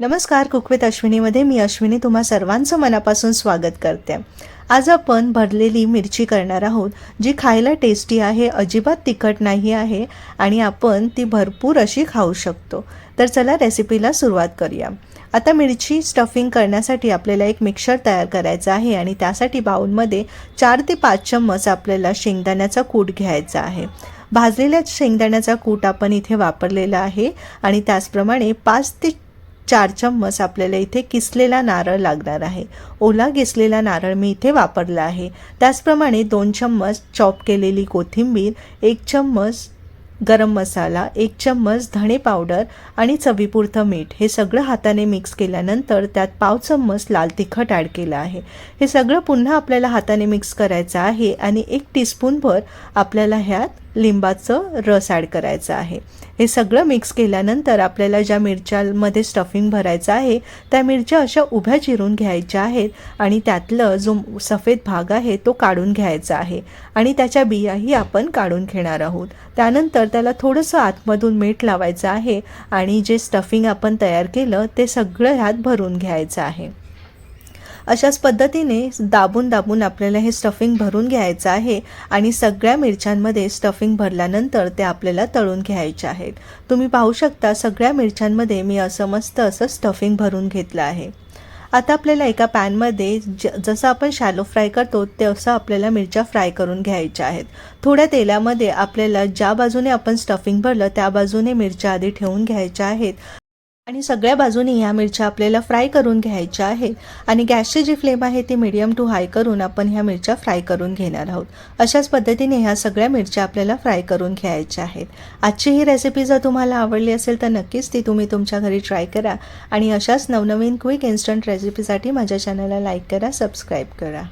नमस्कार कुकवित अश्विनीमध्ये मी अश्विनी तुम्हा सर्वांचं मनापासून स्वागत करते. आज आपण भरलेली मिरची करणार आहोत जी खायला टेस्टी आहे अजिबात तिखट नाही आहे आणि आपण ती भरपूर अशी खाऊ शकतो. तर चला रेसिपीला सुरुवात करूया. आता मिरची स्टफिंग करण्यासाठी आपल्याला एक मिक्सर तयार करायचा आहे आणि त्यासाठी बाऊलमध्ये चार ते पाच चम्मच आपल्याला शेंगदाण्याचा कूट घ्यायचा आहे. भाजलेल्या शेंगदाण्याचा कूट आपण इथे वापरलेला आहे आणि त्याचप्रमाणे पाच ते चार चम्मच आपल्याला इथे किसलेला नारळ लागणार आहे. ओला किसलेला नारळ मी इथे वापरला आहे. त्याचप्रमाणे दोन चम्मच चॉप केलेली कोथिंबीर एक चम्मच गरम मसाला एक चम्मच धणे पावडर आणि चवीपुरतं मीठ हे सगळं हाताने मिक्स केल्यानंतर त्यात पाव चम्मच लाल तिखट ॲड केलं आहे. हे सगळं पुन्हा आपल्याला हाताने मिक्स करायचं आहे आणि एक टीस्पूनभर आपल्याला ह्यात लिंबाचं रस ॲड करायचं आहे. हे सगळं मिक्स केल्यानंतर आपल्याला ज्या मिरच्यामध्ये स्टफिंग भरायचं आहे त्या मिरच्या अशा उभ्या चिरून घ्यायच्या आहेत आणि त्यातलं जो सफेद भाग आहे तो काढून घ्यायचा आहे आणि त्याच्या बियाही आपण काढून घेणार आहोत. त्यानंतर त्याला थोडंसं आतमधून मीठ लावायचं आहे आणि जे स्टफिंग आपण तयार केलं ते सगळं ह्यात भरून घ्यायचं आहे. अशाच पद्धतीने दाबून दाबून आपल्याला हे स्टफिंग भरून घ्यायचं आहे आणि सगळ्या मिरच्यांमध्ये स्टफिंग भरल्यानंतर ते आपल्याला तळून घ्यायचे आहेत. तुम्ही पाहू शकता सगळ्या मिरच्यांमध्ये मी असं मस्त असं स्टफिंग भरून घेतलं आहे. आता आपल्याला एका पॅनमध्ये ज जसं आपण शॅलो फ्राय करतो तसं आपल्याला मिरच्या फ्राय करून घ्यायच्या आहेत. थोड्या तेलामध्ये आपल्याला ज्या बाजूने आपण स्टफिंग भरलं त्या बाजूने मिरच्या आधी ठेवून घ्यायच्या आहेत. आणि सगळ्या बाजूनी ह्या मिरच्या आपल्याला फ्राय करून घ्यायच्या आहेत. आणि गॅसची जी फ्लेम आहे ती मिडियम टू हाय करून आपण ह्या मिरच्या फ्राय करून घेणार आहोत. अशाच पद्धतीने ह्या सगळ्या मिरच्या आपल्याला फ्राय करून घ्यायच्या आहेत. आजची ही रेसिपी जर तुम्हाला आवडली असेल तर नक्कीच ती तुम्ही तुमच्या घरी ट्राय करा. आणि अशाच नवनवीन क्विक इन्स्टंट रेसिपीसाठी माझ्या चॅनलला लाईक करा सबस्क्राईब करा.